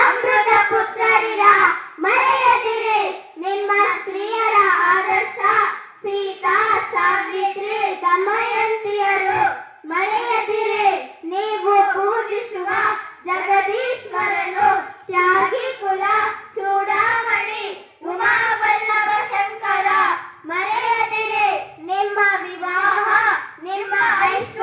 ಅಮೃತ ಪುತ್ರರಿರ ಮರೆಯದಿರಿ. ನಿಮ್ಮ ಸ್ತ್ರೀಯರ ಆದರ್ಶ ಸೀತಾ, ಸಾವಿತ್ರಿ ದಮಯಂತಿಯರು ಮರೆಯದಿರಿ. ನೀವು ಪೂಜಿಸುವ ಜಗದೀಶ್ವರನು ತ್ಯಾಗಿ ಕುಲ, ಚೂಡಾಮಣಿ, ಉಮಾವಲ್ಲಭ ಶಂಕರ ಮರೆಯದಿರಿ. ನಿಮ್ಮ ವಿವಾಹ, ನಿಮ್ಮ ಐಶ್ವರ್ಯ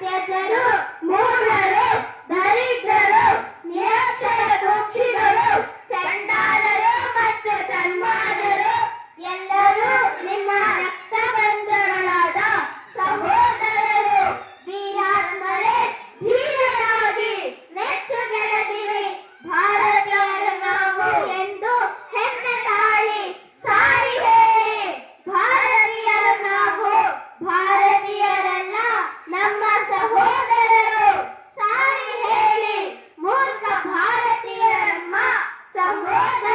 they are the